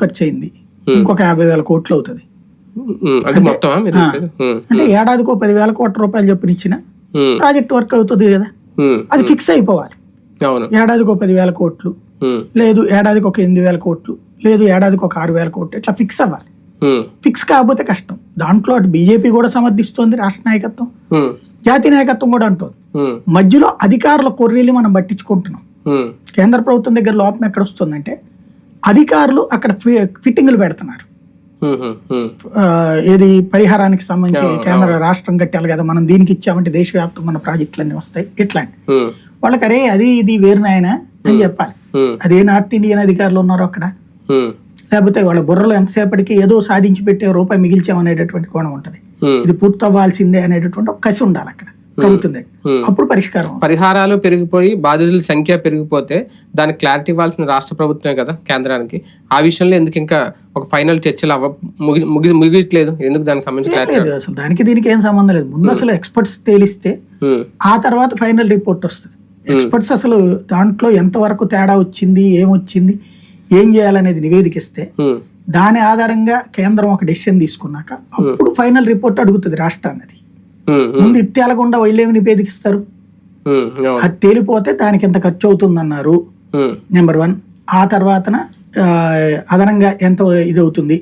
ఖర్చు అయింది ఇంకొక యాభై వేల కోట్లు అవుతుంది. అంటే ఏడాదికో పదివేల కోట్ల రూపాయలు చొప్పున ఇచ్చిన ప్రాజెక్ట్ వర్క్ అవుతుంది కదా. అది ఫిక్స్ అయిపోవాలి. ఏడాదికో పదివేల కోట్లు లేదు ఏడాదికి ఒక ఎనిమిది వేల కోట్లు లేదు ఏడాదికి ఒక ఆరు వేల కోట్లు ఇట్లా ఫిక్స్ అవ్వాలి. ఫిక్స్ కాకపోతే కష్టం. దాంట్లో అటు బీజేపీ కూడా సమర్థిస్తోంది రాష్ట్ర నాయకత్వం. జాతీయ నాయకత్వం కూడా అంటోంది. మధ్యలో అధికారుల కొర్రీలు మనం పట్టించుకుంటున్నాం. కేంద్ర ప్రభుత్వం దగ్గర లోపం ఎక్కడ వస్తుందంటే అధికారులు అక్కడ ఫిట్టింగ్లు పెడుతున్నారు. ఏది పరిహారానికి సంబంధించి కేంద్ర రాష్ట్రం కట్టాలి కదా మనం దీనికి ఇచ్చామంటే దేశవ్యాప్తంగా మన ప్రాజెక్టులన్నీ వస్తాయి ఇట్లాంటి. వాళ్ళకి అరే అది ఇది వేరు నాయన అని చెప్పాలి. అదే నార్త్ ఇండియన్ అధికారులు ఉన్నారు అక్కడ? లేకపోతే వాళ్ళ బుర్రలో ఎంతసేపటికి ఏదో సాధించి పెట్టే రూపాయి మిగిల్చామనేటటువంటి కోణం ఉంటది. ఇది పూర్తవ్వాల్సిందే అనేటటువంటి ఒక కసి ఉండాలి అక్కడ. Hmm. అప్పుడు పరిష్కారం. పరిహారాలు పెరిగిపోయి బాధితుల సంఖ్య పెరిగిపోతే దానికి క్లారిటీ ఇవ్వాల్సిన రాష్ట్ర ప్రభుత్వమే కదా కేంద్రానికి. ఆ విషయంలో ఎందుకు ఇంకా ఒక ఫైనల్ చర్చలు అవ్వ ముగి ముగి ముగియట్లేదు? ఎందుకు దానికి సంబంధించి అసలు దానికి దీనికి ఏం సంబంధం లేదు. ముందు అసలు ఎక్స్పర్ట్స్ తేలిస్తే ఆ తర్వాత ఫైనల్ రిపోర్ట్ వస్తుంది. ఎక్స్పర్ట్స్ అసలు దాంట్లో ఎంతవరకు తేడా వచ్చింది ఏమొచ్చింది ఏం చేయాలనేది నివేదికిస్తే దాని ఆధారంగా కేంద్రం ఒక డెసిషన్ తీసుకున్నాక అప్పుడు ఫైనల్ రిపోర్ట్ అడుగుతుంది రాష్ట్రాన్ని ఉమ్, ఉమ్, ముందు ఇది తేలకుండా వీళ్ళేమి నివేదికిస్తారు అది తేలిపోతే దానికి ఎంత ఖర్చు అవుతుందన్నారు. నెంబర్ వన్ ఆ తర్వాతన అదనంగా ఎంత ఇది అవుతుంది